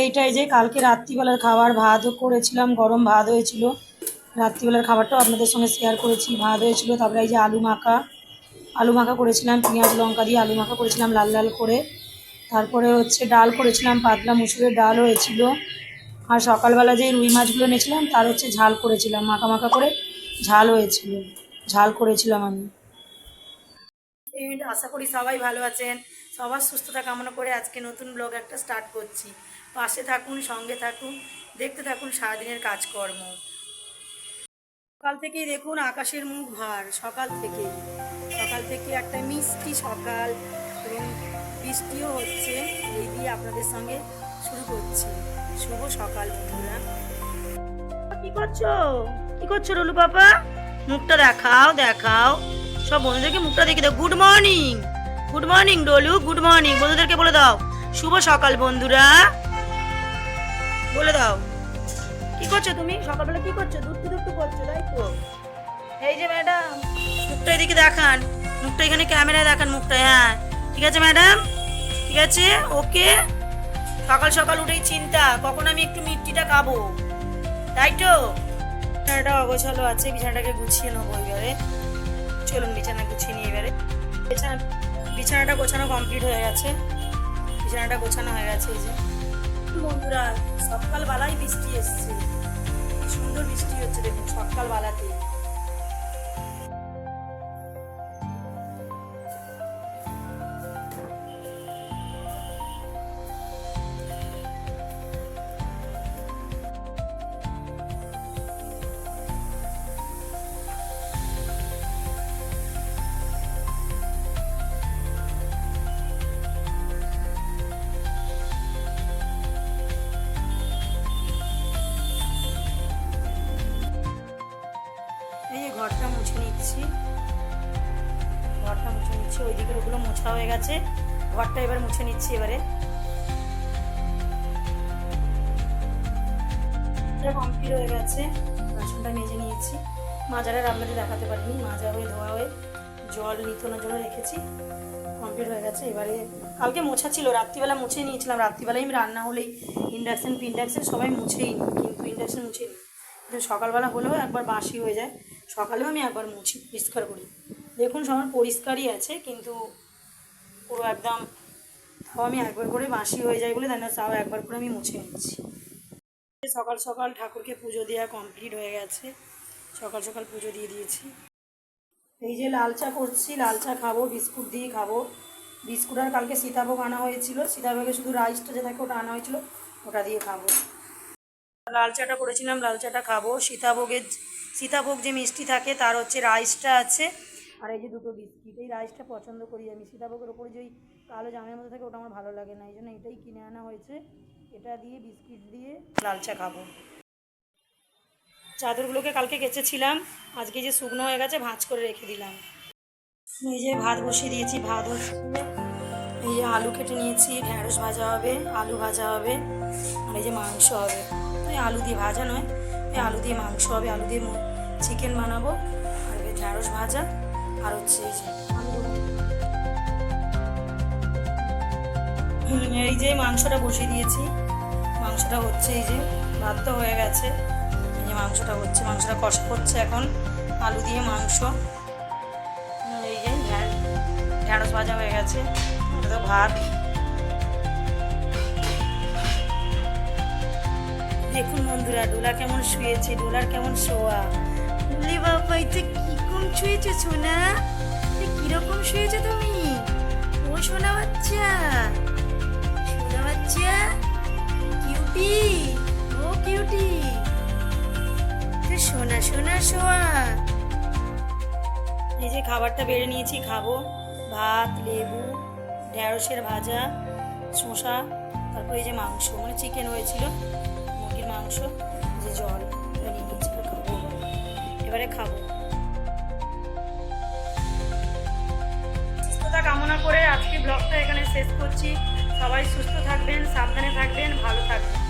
এইটাই যে কালকে রাত্রিবেলার খাবার, ভাত করেছিলাম, গরম ভাত হয়েছিল। রাত্রিবেলার খাবারটাও আপনাদের সঙ্গে শেয়ার করেছি। ভাত হয়েছিল, তারপরে এই যে আলু মাখা। আলু মাখা করেছিলাম, পেঁয়াজ, লঙ্কা দিয়ে আলু মাখা করেছিলাম লাল লাল করে। তারপরে হচ্ছে ডাল করেছিলাম, পাতলা মুসুরের ডাল হয়েছিল। আর সকালবেলা যে রুই মাছগুলো এনেছিলাম, তার হচ্ছে ঝাল করেছিলাম, মাখা মাখা করে ঝাল হয়েছিল। ঝাল করেছিলাম আমি। এই আশা করি সবাই ভালো আছেন। সবার সুস্থতা কামনা করে আজকে নতুন ব্লগ একটা স্টার্ট করছি। পাশে থাকুন, সঙ্গে থাকুন, দেখতে থাকুন সারাদিনের কাজকর্ম। সকাল থেকেই দেখুন আকাশের মুখ ভার, সকাল থেকে সকাল থেকে একটা মিষ্টি সকাল এবং বৃষ্টিও হচ্ছে, এই দিয়ে আপনাদের সঙ্গে শুরু করছি। শুভ সকাল বন্ধুরা। কি করছ? কি করছ রুলু বাবা মুখটা দেখাও দেখাও। সব বন্ধুদেরকে মুখটা দেখে দাও। Good morning good morning Dolu. Good morning বন্ধুদেরকে বলে দাও। শুভ সকাল, বন্ধুরা। বলে দাও। কি করছ তুমি? সকালবেলা কি করছ? দুট্টু দুট্টু করছ, তাই তো? এই যে ম্যাডাম, মুখটা এদিকে দেখান। মুখটা এখানে ক্যামেরায় দেখান মুখটা হ্যাঁ। ঠিক আছে, ম্যাডাম? ঠিক আছে? ওকে? সকাল সকাল উঠেই চিন্তা, কখন আমি একটু মিষ্টিটা খাব? তাই তো? বিছানাটা অগোছালো আছে, বিছানাটাকে গুছিয়ে নেব এবারে। চলুন বিছানা গুছিয়ে নিয়ে এবারে। বিছানা, বিছানাটা গোছানো কমপ্লিট হয়ে গেছে। বিছানাটা গোছানো হয়ে গেছে এই যে। বন্ধুরা সকালবেলায় বৃষ্টি এসছে। সুন্দর বৃষ্টি হচ্ছে দেখুন সকালবেলাতে ঘরটা মুছে নিচ্ছি। ঘরটা মুছে নিচ্ছি ওই দিকের ওগুলো মোছা হয়ে গেছে। ঘরটা এবার মুছে নিচ্ছি এবারে। কমপ্লিট হয়ে গেছে, বাসনটা মেজে নিয়েছি। মাজারের আপনাদের দেখাতে পারিনি, মাজা হয়ে, ধোয়া হয়ে, জল নিতনোর জন্য রেখেছি। কমপ্লিট হয়ে গেছে, এবারে কালকে মোছা ছিল, রাত্রিবেলা মুছে নিয়েছিলাম। রাত্রিবেলায় আমি রান্না হলেই ইন্ডাকশান, ফিন্ডাকশন সবাই মুছেই নিই কিন্তু ইন্ডাকশন মুছে নিই কিন্তু সকালবেলা হলেও একবার বাসি হয়ে যায়। সকালেও আমি একবার মুছি, পরিষ্কার করি। দেখুন সবার পরিষ্কারই আছে, কিন্তু পুরো একদম তাও আমি একবার করে বাসি হয়ে যায় বলে তাই না, তাও একবার করে আমি মুছে নিচ্ছি। সকাল সকাল ঠাকুরকে পুজো দেওয়া কমপ্লিট হয়ে গেছে। সকাল সকাল পুজো দিয়ে দিয়েছি। এই যে লাল চা করছি, লাল চা খাব, বিস্কুট দিয়ে খাব। বিস্কুট আর কালকে সীতাভোগ আনা হয়েছিল। সীতাভোগে শুধু রাইসটা যে থাকে ওটা আনা হয়েছিল, ওটা দিয়ে খাব। লাল চাটা করেছিলাম, লাল চাটা খাব। সীতাভোগের সীতাভোগ যে মিষ্টি থাকে, তার হচ্ছে রাইসটা আছে। আর এই যে দুটো বিস্কিট, এই রাইসটা পছন্দ করি আমি। সীতাভোগের ওপরে যে কালো জামের মধ্যে থাকে, ওটা আমার ভালো লাগে না। এই জন্য এটাই কিনে আনা হয়েছে। এটা দিয়ে বিস্কিট দিয়ে লাল চা খাব। চাদরগুলোকে কালকে কেচেছিলাম। আজকে যে শুকনো হয়ে গেছে, ভাঁজ করে রেখে দিলাম। এই যে ভাত বসিয়ে দিয়েছি, ভাত এই যে আলু কেটে নিয়েছি, ঢ্যাঁড়স ভাজা হবে, আলু ভাজা হবে, আর এই যে মাংস হবে। এই আলু দিয়ে ভাজা নয়। এই আলু দিয়ে মাংস হবে, আলু দিয়ে চিকেন বানাবো, আর ঢ্যাঁড়স ভাজা, আর হচ্ছে এই যে মাংসটা বসিয়ে দিয়েছি। মাংসটা হচ্ছে এই যে ভাত তো হয়ে গেছে। এই যে মাংসটা হচ্ছে, মাংসটা কষা করছে এখন। আলু দিয়ে মাংস। এই যে ঢ্যা- ঢ্যাঁড়স ভাজা হয়ে গেছে। তো ভাত। দেখুন বন্ধুরা ডোলা কেমন শুয়েছে, ডোলার কেমন শোয়া। বলি বাবা এটা কীরকম শুয়েছে সোনা? কীরকম শুয়েছে তুমি? ও সোনা বাচ্চা। সোনা বাচ্চা, কিউটি, ও কিউটি। সোনা সোনা শোয়া। এই যে খাবারটা বেড়ে নিয়েছি, খাব। ভাত, লেবু ঢ্যাঁড়সের ভাজা, শসা, তারপরে এই যে মাংস মানে চিকেন হয়েছিল। এই যে জল খাব। এবারে খাব। সুস্থতা কামনা করে আজকে ব্লগটা এখানে শেষ করছি। সবাই সুস্থ থাকবেন, সাবধানে থাকবেন, ভালো থাকবেন।